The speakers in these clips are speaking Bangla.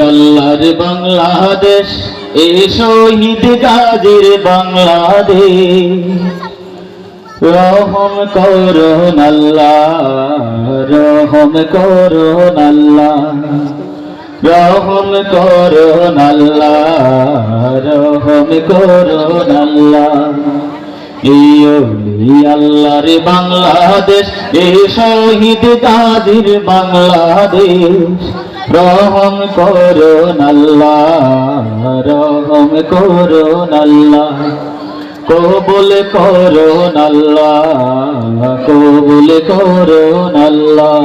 আল্লাহর বাংলাদেশ, এ শহীদ গাজীর বাংলাদেশ। রহম করুন আল্লাহ রহম করুন আল্লাহ রহম করুন আল্লাহ রহম করুন আল্লাহ আল্লাহর বাংলাদেশ, এ শহীদ বাংলাদেশ। রহম করুন আল্লাহ রহম করুন আল্লাহ কবুল করুন আল্লাহ কবুল করুন আল্লাহ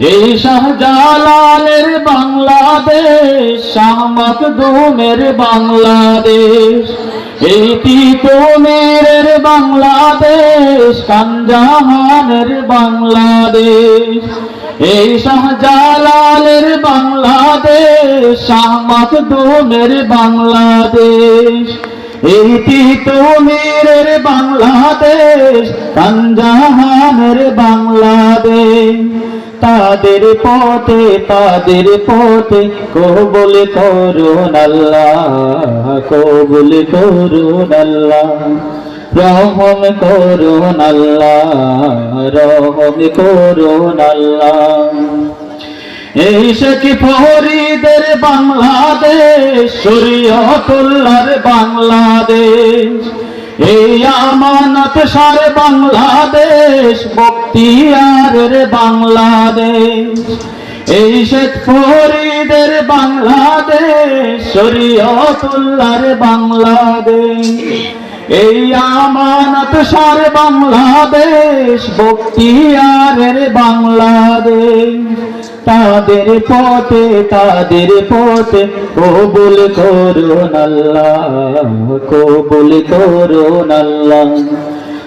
এই শাহজালালের বাংলাদেশ শাহমক দুমের বাংলাদেশ। এই তিতুমের বাংলাদেশ কানজাহানের বাংলাদেশ। এই শাহজালালের বাংলাদেশ শাহমক দুমের বাংলাদেশ। এই তিতুমিরের বাংলাদেশ কানজাহানের বাংলাদেশ। তাদের পথে তাদের পথে কবুল করুন আল্লাহ, কবুল করুন আল্লাহ। রহম করুন আল্লাহ, রহম করুন আল্লাহ। এই শেখি ফরিদের বাংলাদেশ, শরীয়তুল্লাহর বাংলাদেশ। এই আমানত সার বাংলাদেশ, বক্তিয়ারের বাংলাদেশ। এই শেখ ফরিদের বাংলাদেশ, শরীয়তুল্লাহর বাংলাদেশ। এই আমানত সার বাংলাদেশ, বক্তিয়ারের বাংলাদেশ। তাদের পথে তাদের পথে কবুল করুন আল্লাহ, কবুল করুন আল্লাহ।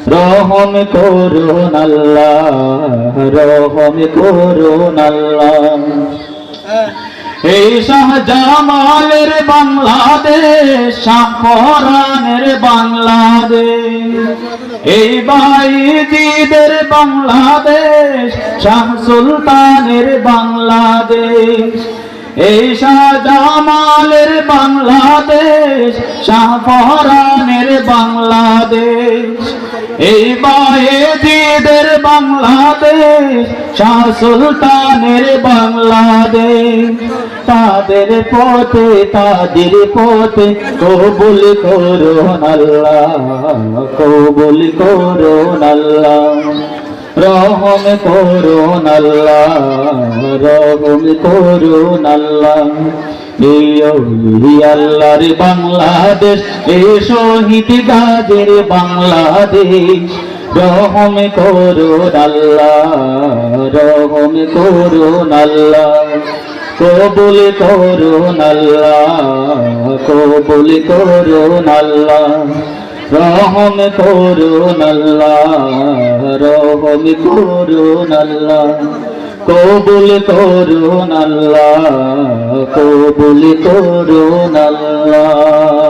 রহম করুন আল্লাহ, রহম করুন আল্লাহ। এই শাহজামালের বাংলাদেশ শাহরানের বাংলাদেশ। এই বাইজিদের বাংলাদেশ শাহ সুলতানের বাংলাদেশ। এই শাহজামালের বাংলাদেশ শাহরানের বাংলাদেশ। এই বায়েজিদের বাংলাদেশ, শাহ সুলতানের বাংলাদেশ। তাদের পথে তাদের পথে কবুল করুন আল্লাহ, কবুল করুন আল্লাহ। রহম করুন আল্লাহ, রহম করুন আল্লাহ। আল্লাহর বাংলাদেশ এই শহীদ গাজের বাংলাদেশ। রহম করুন আল্লাহ, রহম করুন আল্লাহ। কবুল করুন আল্লাহ, কবুল করুন আল্লাহ। রহম করুন আল্লাহ রহম করুন আল্লাহ কবুল করুন আল্লাহ কবুল করুন আল্লাহ।